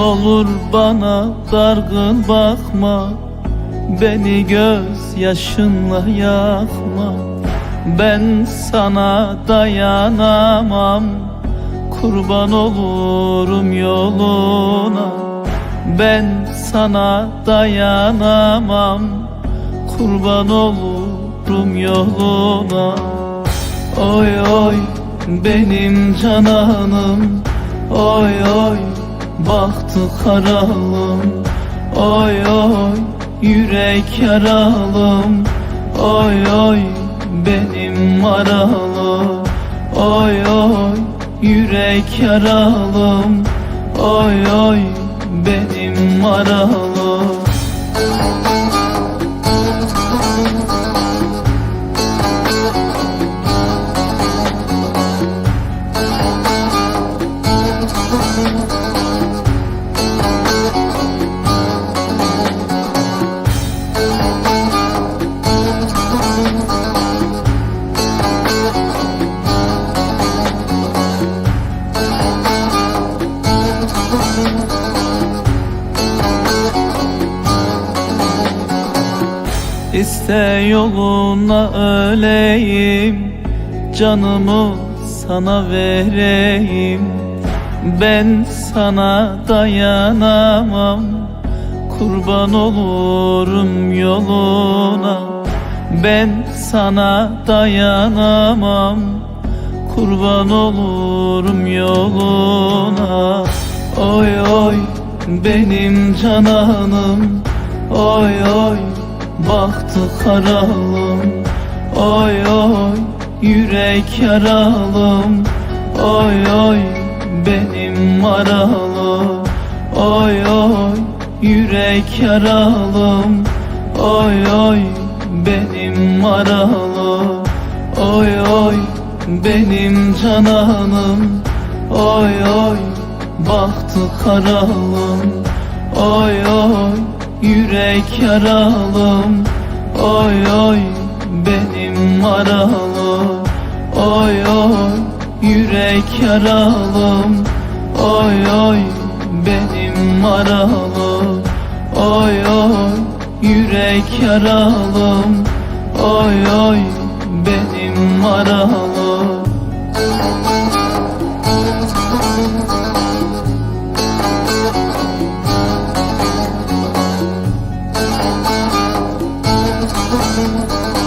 olur bana dargın bakma. Beni göz yaşınla yakma. Ben sana dayanamam. Kurban olurum yoluna. Ben sana dayanamam. Kurban olurum yoluna. Oy oy benim cananım. Oy oy bahtı karalım Oy oy yürek yaralım. Oy oy benim maralı Oy oy yürek yaralım. Oy oy benim maralı İste yoluna öleyim Canımı sana vereyim. Ben sana dayanamam Kurban olurum yoluna. Ben sana dayanamam Kurban olurum yoluna. Oy oy benim cananım. Oy oy bahtı karalım. Oy oy yürek yaralım. Oy oy benim maralı Oy oy yürek yaralım. Oy oy benim maralı Oy oy benim cananım. Oy oy bahtı karalım. Oy oy yürek yaralım. Oy oy benim maralı Oy oy yürek yaralım. Oy oy benim maralı Oy oy yürek yaralım. Oy oy benim maralı Música